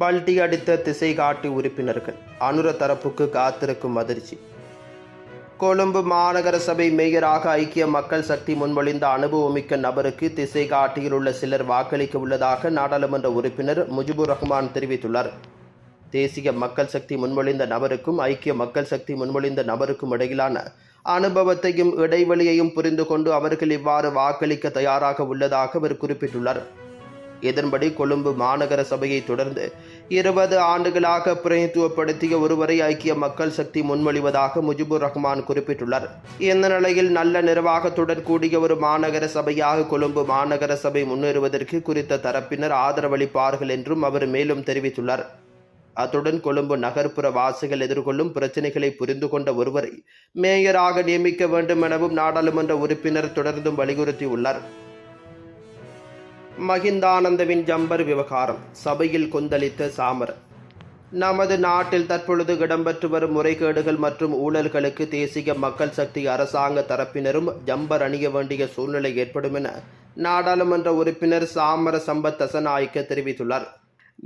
பல்டி அடித்த திசை காட்டி உறுப்பினர்கள். அனுர தரப்புக்கு காத்திருக்கும் அதிர்ச்சி. கொழும்பு மாநகர சபை மேயராக ஐக்கிய மக்கள் சக்தி முன்மொழிந்த அனுபவமிக்க நபருக்கு திசை காட்டியில் உள்ள சிலர் வாக்களிக்க உள்ளதாக நாடாளுமன்ற உறுப்பினர் முஜிபுர் ரஹ்மான் தெரிவித்துள்ளார். தேசிய மக்கள் சக்தி முன்மொழிந்த நபருக்கும் ஐக்கிய மக்கள் சக்தி முன்மொழிந்த நபருக்கும் இடையிலான அனுபவத்தையும் இடைவெளியையும் புரிந்து கொண்டு அவர்கள் இவ்வாறு வாக்களிக்க தயாராக உள்ளதாக அவர் குறிப்பிட்டுள்ளார். இதன்படி கொழும்பு மாநகர சபையை தொடர்ந்து இருபது ஆண்டுகளாக பிரதித்துவப்படுத்திய ஒருவரை ஐக்கிய மக்கள் சக்தி முன்மொழிவதாக முஜிபுர் ரஹ்மான் குறிப்பிட்டுள்ளார். இந்த நிலையில் நல்ல நிர்வாகத்துடன் கூடிய ஒரு மாநகர சபையாக கொழும்பு மாநகர சபை முன்னேறுவதற்கு குறித்த தரப்பினர் ஆதரவளிப்பார்கள் என்றும் அவர் மேலும் தெரிவித்துள்ளார். அத்துடன் கொழும்பு நகர்ப்புற வாசிகள் எதிர்கொள்ளும் பிரச்சினைகளை புரிந்து கொண்ட ஒருவரை மேயராக நியமிக்க வேண்டும் எனவும் நாடாளுமன்ற உறுப்பினர் தொடர்ந்தும் வலியுறுத்தியுள்ளார். மகிந்தானந்தவின் ஜம்பர் விவகாரம். சபையில் கொந்தளித்த சாமர். நமது நாட்டில் தற்பொழுது இடம்பெற்று வரும் முறைகேடுகள் மற்றும் ஊழல்களுக்கு தேசிய மக்கள் சக்தி அரசாங்க தரப்பினரும் ஜம்பர் அணிய வேண்டிய சூழ்நிலை ஏற்படும் என நாடாளுமன்ற உறுப்பினர் சாமர சம்பத் தசநாயக்க தெரிவித்துள்ளார்.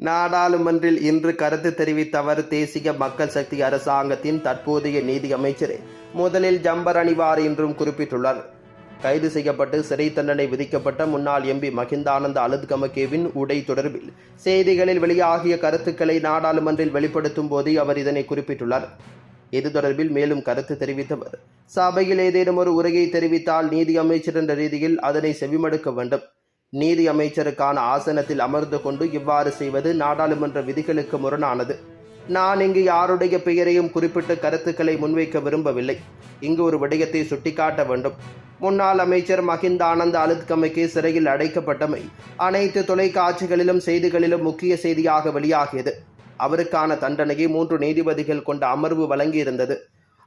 நாடாளுமன்றில் இன்று கருத்து தெரிவித்த அவர் தேசிய மக்கள் சக்தி அரசாங்கத்தின் தற்போதைய நீதி அமைச்சர் முதலில் ஜம்பர் அணிவார் என்றும் குறிப்பிட்டுள்ளார். கைது செய்யப்பட்டு சிறை தண்டனை விதிக்கப்பட்ட முன்னாள் எம்பி மகிந்தானந்த அலுத்கமகேவின் உடை தொடர்பில். செய்திகளில் வெளியாகிய கருத்துக்களை நாடாளுமன்றில் வெளிப்படுத்தும் போதே அவர் இதனை குறிப்பிட்டுள்ளார். இது தொடர்பில் மேலும் கருத்து தெரிவித்தவர். சபையில் ஏதேனும் ஒரு உரையை தெரிவித்தால் நீதி அமைச்சர் என்ற ரீதியில் அதனை செவிமடுக்க வேண்டும். நீதி அமைச்சருக்கான ஆசனத்தில் அமர்ந்து கொண்டு இவ்வாறு செய்வது நாடாளுமன்ற விதிகளுக்கு முரணானது. நான் இங்கு யாருடைய பெயரையும் குறிப்பிட்டு கருத்துக்களை முன்வைக்க விரும்பவில்லை. இங்கு ஒரு விடயத்தை சுட்டிக்காட்ட வேண்டும். முன்னாள் அமைச்சர் மஹிந்த ஆனந்த் அலுத்கமைக்கு சிறையில் அடைக்கப்பட்டமை அனைத்து தொலைக்காட்சிகளிலும் செய்திகளிலும் முக்கிய செய்தியாக வெளியாகியது. அவருக்கான தண்டனையை மூன்று நீதிபதிகள் கொண்ட அமர்வு வழங்கியிருந்தது.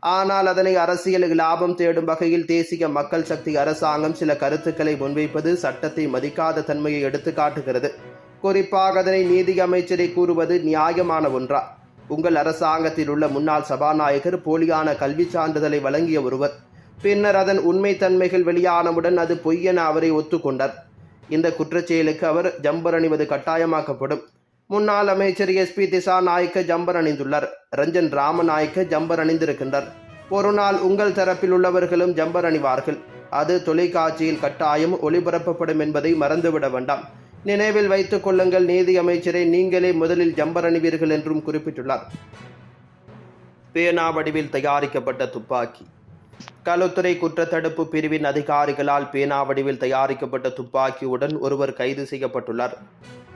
ஆனால் அதனை அரசியல் லாபம் தேடும் வகையில் தேசிய மக்கள் சக்தி அரசாங்கம் சில கருத்துக்களை முன்வைப்பது சட்டத்தை மதிக்காத தன்மையை எடுத்துக்காட்டுகிறது. குறிப்பாக அதனை நீதி அமைச்சரை கூறுவது நியாயமான ஒன்றா? உங்கள் அரசாங்கத்தில் உள்ள முன்னாள் சபாநாயகர் போலியான கல்வி சான்றிதழை வழங்கிய ஒருவர். பின்னர் அதன் உண்மைத்தன்மைகள் வெளியானவுடன் அது பொய்யென அவரை ஒத்துக்கொண்டார். இந்த குற்றச்செயலுக்கு அவர் ஜம்பர் அணிவது கட்டாயமாக்கப்படும். முன்னாள் அமைச்சர் எஸ்பி திசா நாயக்க ஜம்பர் அணிந்துள்ளார். ரஞ்சன் ராமநாயக்க ஜம்பர் அணிந்திருக்கின்றார். ஒரு நாள் உங்கள் தரப்பில் உள்ளவர்களும் ஜம்பர் அணிவார்கள். அது தொலைக்காட்சியில் கட்டாயம் ஒளிபரப்பப்படும் என்பதை மறந்துவிட வேண்டாம். நினைவில் வைத்துக் கொள்ளுங்கள் நீதி அமைச்சரை நீங்களே முதலில் ஜம்பர் அணிவீர்கள் என்றும் குறிப்பிட்டுள்ளார். பேனா வடிவில் தயாரிக்கப்பட்ட துப்பாக்கி. களுத்துறை குற்றத்தடுப்பு பிரிவின் அதிகாரிகளால் பேனா வடிவில் தயாரிக்கப்பட்ட துப்பாக்கியுடன் ஒருவர் கைது செய்யப்பட்டுள்ளார்.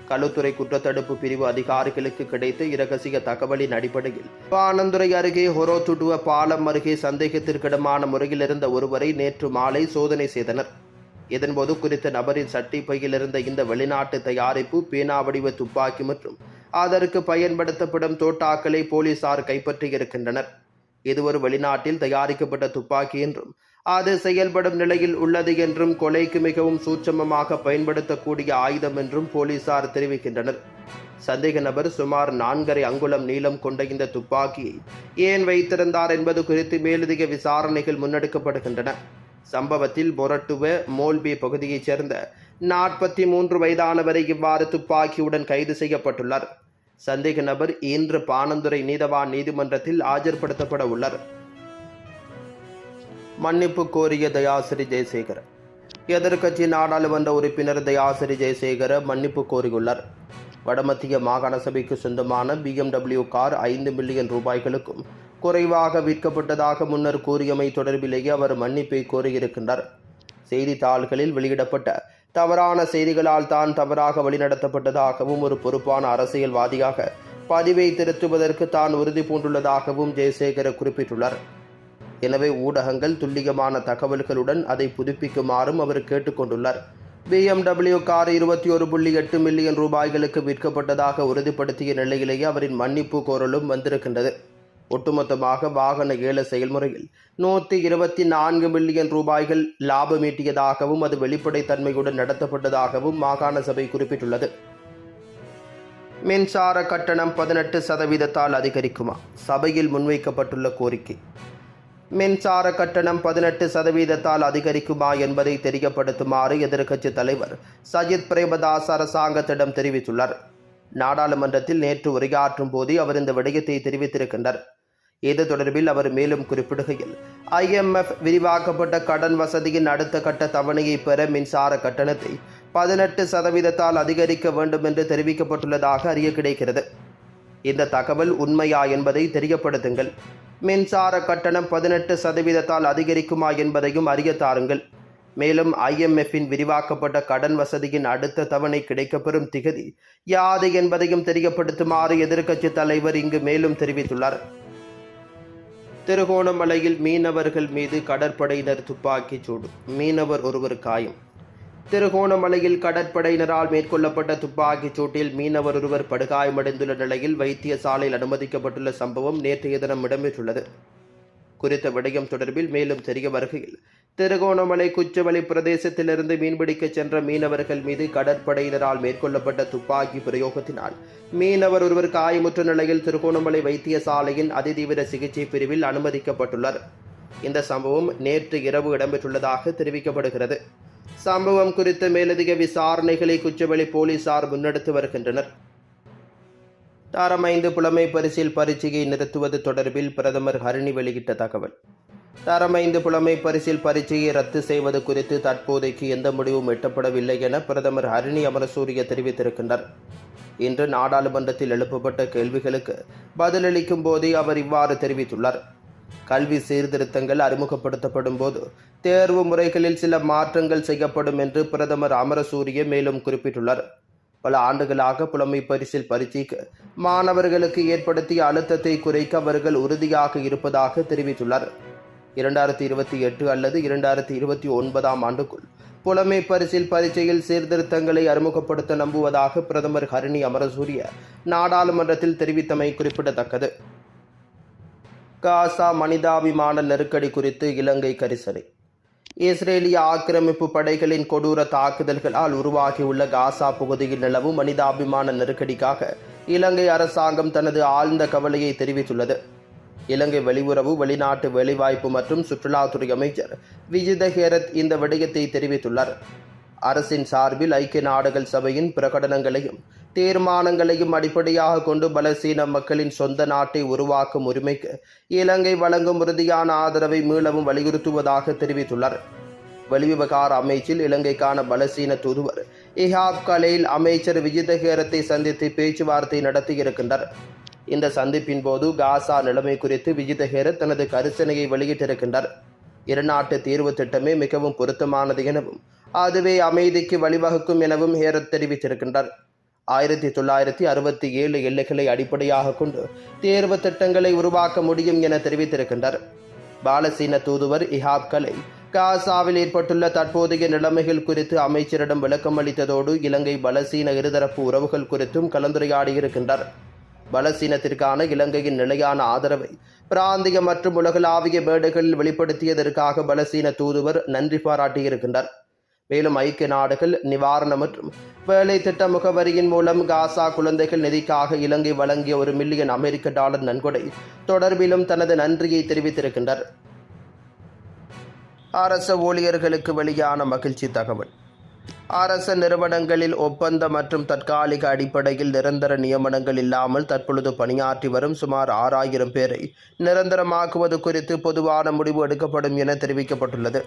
களுத்துறை குற்றத்தடுப்பு பிரிவு அதிகாரிகளுக்கு கிடைத்த இரகசிய தகவலின் அடிப்படையில் பானந்துறை அருகே ஹொரோதுடுவ பாலம் அருகே சந்தேகத்திற்கிடமான முறையில் இருந்த ஒருவரை நேற்று மாலை சோதனை செய்தனர். இதன்போது குறித்த நபரின் சட்டை பையில் இருந்த இந்த வெளிநாட்டு தயாரிப்பு பேனா வடிவ துப்பாக்கி மற்றும் அதற்கு பயன்படுத்தப்படும் தோட்டாக்களை போலீசார் கைப்பற்றியிருக்கின்றனர். இது ஒரு வெளிநாட்டில் தயாரிக்கப்பட்ட துப்பாக்கி என்றும் அது செயல்படும் நிலையில் உள்ளது என்றும் கொலைக்கு மிகவும் சூட்சமமாக பயன்படுத்தக்கூடிய ஆயுதம் என்றும் போலீசார் தெரிவிக்கின்றனர். சந்தேக நபர் சுமார் நான்கரை அங்குலம் நீளம் கொண்ட இந்த துப்பாக்கியை ஏன் வைத்திருந்தார் என்பது குறித்து மேலதிக விசாரணைகள் முன்னெடுக்கப்படுகின்றன. சம்பவத்தில் பொரட்டுவ மோல்பி பகுதியைச் சேர்ந்த நாற்பத்தி மூன்று வயதானவரை இவ்வாறு துப்பாக்கியுடன் கைது செய்யப்பட்டுள்ளார். சந்தேக நபர் இன்று பானந்துறை நீதவான் நீதிமன்றத்தில் ஆஜர்படுத்தப்பட உள்ளார். மன்னிப்பு கோரிய தயாசிரி ஜெயசேகர். எதிர்க்கட்சி நாடாளுமன்ற உறுப்பினர் தயாசிரி ஜெயசேகர மன்னிப்பு கோரியுள்ளார். வடமத்திய மாகாண சபைக்கு சொந்தமான பிஎம்டபிள்யூ கார் ஐந்து மில்லியன் ரூபாய்களுக்கும் குறைவாக விற்கப்பட்டதாக முன்னர் கூறியமை தொடர்பிலேயே அவர் மன்னிப்பை கோரியிருக்கின்றார். செய்தித்தாள்களில் வெளியிடப்பட்ட தவறான செய்திகளால் தான் தவறாக வழிநடத்தப்பட்டதாகவும் ஒரு பொறுப்பான அரசியல்வாதியாக பதிவை திருத்துவதற்கு தான் உறுதி பூண்டுள்ளதாகவும் ஜெயசேகர குறிப்பிட்டுள்ளார். எனவே ஊடகங்கள் துல்லியமான தகவல்களுடன் அதை புதுப்பிக்குமாறும் அவர் கேட்டுக்கொண்டுள்ளார். பிஎம்டபிள்யூ கார் இருபத்தி ஒரு புள்ளி எட்டு மில்லியன் ரூபாய்களுக்கு விற்கப்பட்டதாக உறுதிப்படுத்திய நிலையிலேயே அவரின் மன்னிப்பு கோரலும் வந்திருக்கின்றது. ஒட்டுமொத்தமாக வாகன ஏல செயல்முறையில் நூற்றி இருபத்தி நான்கு மில்லியன் ரூபாய்கள் லாபம் ஈட்டியதாகவும் அது வெளிப்படைத்தன்மையுடன் நடத்தப்பட்டதாகவும் மாகாண சபை குறிப்பிட்டுள்ளது. மின்சார கட்டணம் பதினெட்டு சதவீதத்தால் அதிகரிக்குமா? சபையில் முன்வைக்கப்பட்டுள்ள கோரிக்கை. மின்சார கட்டணம் பதினெட்டு சதவீதத்தால் அதிகரிக்குமா என்பதை தெரியப்படுத்துமாறு எதிர்க்கட்சித் தலைவர் சஜித் பிரேமதாஸ் அரசாங்கத்திடம் தெரிவித்துள்ளார். நாடாளுமன்றத்தில் நேற்று உரையாற்றும் போதே அவர் இந்த விடயத்தை தெரிவித்திருக்கின்றார். இது தொடர்பில் அவர் மேலும் குறிப்பிடுகையில் ஐஎம்எஃப் விரிவாக்கப்பட்ட கடன் வசதியின் அடுத்த கட்ட தவணையை பெற மின்சார கட்டணத்தை பதினெட்டு சதவீதத்தால் அதிகரிக்க வேண்டும் என்று தெரிவிக்கப்பட்டுள்ளதாக அறிய கிடைக்கிறது. இந்த தகவல் உண்மையா என்பதை தெரியப்படுத்துங்கள். மின்சார கட்டணம் பதினெட்டு சதவீதத்தால் அதிகரிக்குமா என்பதையும் அறிய தாருங்கள். மேலும் ஐஎம்எஃப்பின் விரிவாக்கப்பட்ட கடன் வசதியின் அடுத்த தவணை கிடைக்கப்பெறும் திகதி யாது என்பதையும் தெரியப்படுத்துமாறு எதிர்க்கட்சித் தலைவர் இங்கு மேலும் தெரிவித்துள்ளார். திருகோணமலையில் மீனவர்கள் மீது கடற்படையினர் துப்பாக்கிச் சூடு. மீனவர் ஒருவர் காயம். திருகோணமலையில் கடற்படையினரால் மேற்கொள்ளப்பட்ட துப்பாக்கிச் சூட்டில் மீனவர் ஒருவர் படுகாயமடைந்துள்ள நிலையில் வைத்தியசாலையில் அனுமதிக்கப்பட்டுள்ள சம்பவம் நேற்றைய தினம் இடம்பெற்றுள்ளது. குறித்த விடயம் தொடர்பில் மேலும் தெரிய வருகையில் திருகோணமலை குச்சமலை பிரதேசத்திலிருந்து மீன்பிடிக்கச் சென்ற மீனவர்கள் மீது கடற்படையினரால் மேற்கொள்ளப்பட்ட துப்பாக்கி பிரயோகத்தினால் மீனவர் ஒருவர் காயமுற்ற நிலையில் திருகோணமலை வைத்தியசாலையின் அதிதீவிர சிகிச்சை பிரிவில் அனுமதிக்கப்பட்டுள்ளார். இந்த சம்பவம் நேற்று இரவு இடம்பெற்றுள்ளதாக தெரிவிக்கப்படுகிறது. சம்பவம் குறித்த மேலதிக விசாரணைகளை குச்சவெளி போலீசார் முன்னெடுத்து வருகின்றனர். தாரம் ஐந்து புலமை பரிசில் பரீட்சையை நிறுத்துவது தொடர்பில் பிரதமர் ஹரிணி வெளியிட்ட தகவல். தாரம் ஐந்து புலமை பரிசில் பரீட்சையை ரத்து செய்வது குறித்து தற்போதைக்கு எந்த முடிவும் எட்டப்படவில்லை என பிரதமர் ஹரிணி அமரசூரிய தெரிவித்திருக்கின்றார். இன்று நாடாளுமன்றத்தில் எழுப்பப்பட்ட கேள்விகளுக்கு பதிலளிக்கும் போதே அவர் இவ்வாறு தெரிவித்துள்ளார். கல்வி சீர்திருத்தங்கள் அறிமுகப்படுத்தப்படும் போது தேர்வு முறைகளில் சில மாற்றங்கள் செய்யப்படும் என்று பிரதமர் அமரசூரிய மேலும் குறிப்பிட்டுள்ளார். பல ஆண்டுகளாக புலமை பரிசில் பரீட்சைக்கு மாணவர்களுக்கு ஏற்படுத்திய அழுத்தத்தை குறைக்க அவர்கள் உறுதியாக இருப்பதாக தெரிவித்துள்ளார். இரண்டாயிரத்தி இருபத்தி எட்டு அல்லது இரண்டாயிரத்தி இருபத்தி ஒன்பதாம் ஆண்டுக்குள் புலமை பரிசில் பரீட்சையில் சீர்திருத்தங்களை அறிமுகப்படுத்த நம்புவதாக பிரதமர் ஹரிணி அமரசூரிய நாடாளுமன்றத்தில் தெரிவித்தமை குறிப்பிடத்தக்கது. காசா மனிதாபிமான நெருக்கடி குறித்து இலங்கை கரிசனை இஸ்ரேலிய ஆக்கிரமிப்பு படைகளின் கொடூர தாக்குதல்களால் உருவாகியுள்ள காசா பகுதியில் நிலவும் மனிதாபிமான நெருக்கடிக்காக இலங்கை அரசாங்கம் தனது ஆழ்ந்த கவலையை தெரிவித்துள்ளது. இலங்கை வெளியுறவு வெளிநாட்டு வேலைவாய்ப்பு மற்றும் சுற்றுலாத்துறை அமைச்சர் விஜித ஹேரத் இந்த விடயத்தை தெரிவித்துள்ளார். அரசின் சார்பில் ஐக்கிய நாடுகள் சபையின் பிரகடனங்களையும் தீர்மானங்களையும் அடிப்படையாக கொண்டு பலசீன மக்களின் சொந்த நாட்டை உருவாக்கும் உரிமைக்கு இலங்கை வழங்கும் உறுதியான ஆதரவை மீளவும் வலியுறுத்துவதாக தெரிவித்துள்ளார். வெளிவிவகார அமைச்சில் இலங்கைக்கான பலசீன தூதுவர் இஹாப் கலையில் அமைச்சர் விஜிதஹேரத்தை சந்தித்து பேச்சுவார்த்தை நடத்தியிருக்கின்றார். இந்த சந்திப்பின் போது காசா நிலைமை குறித்து விஜிதஹேர தனது கரிசனையை வெளியிட்டிருக்கின்றார். இருநாட்டு தீர்வு திட்டமே மிகவும் பொருத்தமானது எனவும் அதுவே அமைதிக்கு வழிவகுக்கும் எனவும் ஹேரத் தெரிவித்திருக்கின்றார். ஆயிரத்தி தொள்ளாயிரத்தி அறுபத்தி ஏழு எல்லைகளை அடிப்படையாக கொண்டு தேர்வு திட்டங்களை உருவாக்க முடியும் என தெரிவித்திருக்கின்றார். பாலசீன தூதுவர் இஹாப் கலை காசாவில் ஏற்பட்டுள்ள தற்போதைய நிலைமைகள் குறித்து அமைச்சரிடம் விளக்கம் அளித்ததோடு இலங்கை பலசீன இருதரப்பு உறவுகள் குறித்தும் கலந்துரையாடியிருக்கின்றார். பலசீனத்திற்கான இலங்கையின் நிலையான ஆதரவை பிராந்திய மற்றும் உலகளாவிய மேடைகளில் வெளிப்படுத்தியதற்காக பலசீன தூதுவர் நன்றி பாராட்டியிருக்கின்றார். மேலும் ஐக்கிய நாடுகள் நிவாரண மற்றும் வேலை திட்ட முகவரியின் மூலம் காசா குழந்தைகள் நிதிக்காக இலங்கை வழங்கிய ஒரு மில்லியன் அமெரிக்க டாலர் நன்கொடை தொடர்பிலும் தனது நன்றியை தெரிவித்திருக்கின்றார் அரச ஊழியர்களுக்கு வெளியான மகிழ்ச்சி தகவல். அரச நிறுவனங்களில் ஒப்பந்த மற்றும் தற்காலிக அடிப்படையில் நிரந்தர நியமனங்கள் இல்லாமல் தற்பொழுது பணியாற்றி வரும் சுமார் ஆறாயிரம் பேரை நிரந்தரமாக்குவது குறித்து பொதுவான முடிவு எடுக்கப்படும் என தெரிவிக்கப்பட்டுள்ளது.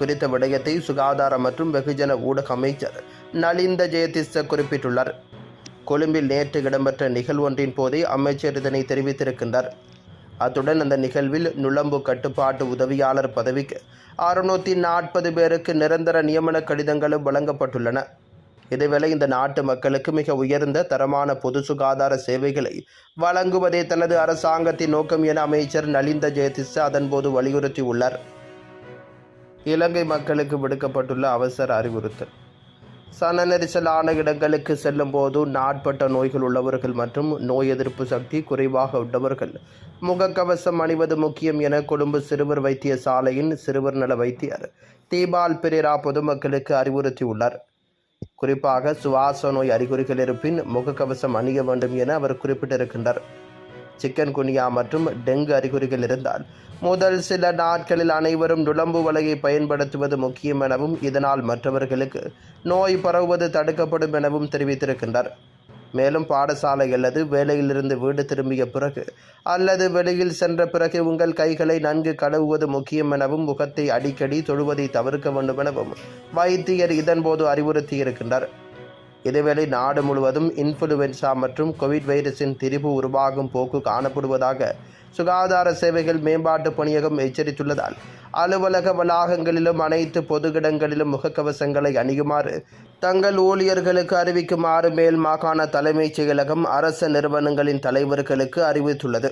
குறித்த விடயத்தை சுகாதார மற்றும் வெகுஜன ஊடக அமைச்சர் நலிந்த ஜெயதிஸ்ஸ குறிப்பிட்டுள்ளார். கொழும்பில் நேற்று இடம்பெற்ற நிகழ்வொன்றின் போதே அமைச்சர் இதனை தெரிவித்திருக்கின்றார். அத்துடன் அந்த நிகழ்வில் நுழம்பு கட்டுப்பாட்டு உதவியாளர் பதவிக்கு அறுநூற்றி நாற்பது பேருக்கு நிரந்தர நியமன கடிதங்களும் வழங்கப்பட்டுள்ளன. இதேவேளை இந்த நாட்டு மக்களுக்கு மிக உயர்ந்த தரமான பொது சுகாதார சேவைகளை வழங்குவதே தனது அரசாங்கத்தின் நோக்கம் என அமைச்சர் நலிந்த ஜெயதிஸ் அதன்போது வலியுறுத்தியுள்ளார். இலங்கை மக்களுக்கு விடுக்கப்பட்டுள்ள அவசர அறிவுறுத்தல். சன நெரிசலான இடங்களுக்கு செல்லும் போது நாட்பட்ட நோய்கள் உள்ளவர்கள் மற்றும் நோய் எதிர்ப்பு சக்தி குறைவாக உள்ளவர்கள். முகக்கவசம் அணிவது முக்கியம் என கொழும்பு சிறுவர் வைத்தியசாலையின் சிறுவர் நல வைத்தியர் தீபால் பிரேரா பொதுமக்களுக்கு அறிவுறுத்தியுள்ளார். குறிப்பாக சுவாச நோய் அறிகுறிகள் இருப்பின் முகக்கவசம் அணிய வேண்டும் என அவர் குறிப்பிட்டிருக்கின்றார். சிக்கன் குனியா மற்றும் டெங்கு அறிகுறிகள் இருந்தால் முதல் சில நாட்களில் அனைவரும் நுழம்பு வலையை பயன்படுத்துவது முக்கியம் எனவும் இதனால் மற்றவர்களுக்கு நோய் பரவுவது தடுக்கப்படும் எனவும் தெரிவித்திருக்கின்றார் மேலும் பாடசாலை அல்லது வேலையிலிருந்து வீடு திரும்பிய பிறகு அல்லது வெளியில் சென்ற பிறகு உங்கள் கைகளை நன்கு கழுவுவது முக்கியம் எனவும் முகத்தை அடிக்கடி தொழுவதை தவிர்க்க வேண்டும் எனவும் வைத்தியர் இதன்போது அறிவுறுத்தியிருக்கின்றார் இதேவேளை நாடு முழுவதும் இன்ஃப்ளூவென்சா மற்றும் கோவிட் வைரஸின் திரிபு உருவாகும் போக்கு காணப்படுவதாக சுகாதார சேவைகள் மேம்பாட்டு பணியகம் எச்சரித்துள்ளதால் அலுவலக வளாகங்களிலும் அனைத்து பொது இடங்களிலும் முகக்கவசங்களை அணியுமாறு தங்கள் ஊழியர்களுக்கு அறிவிக்குமாறு மேல் மாகாண தலைமைச் செயலகம் அரச நிறுவனங்களின் தலைவர்களுக்கு அறிவித்துள்ளது.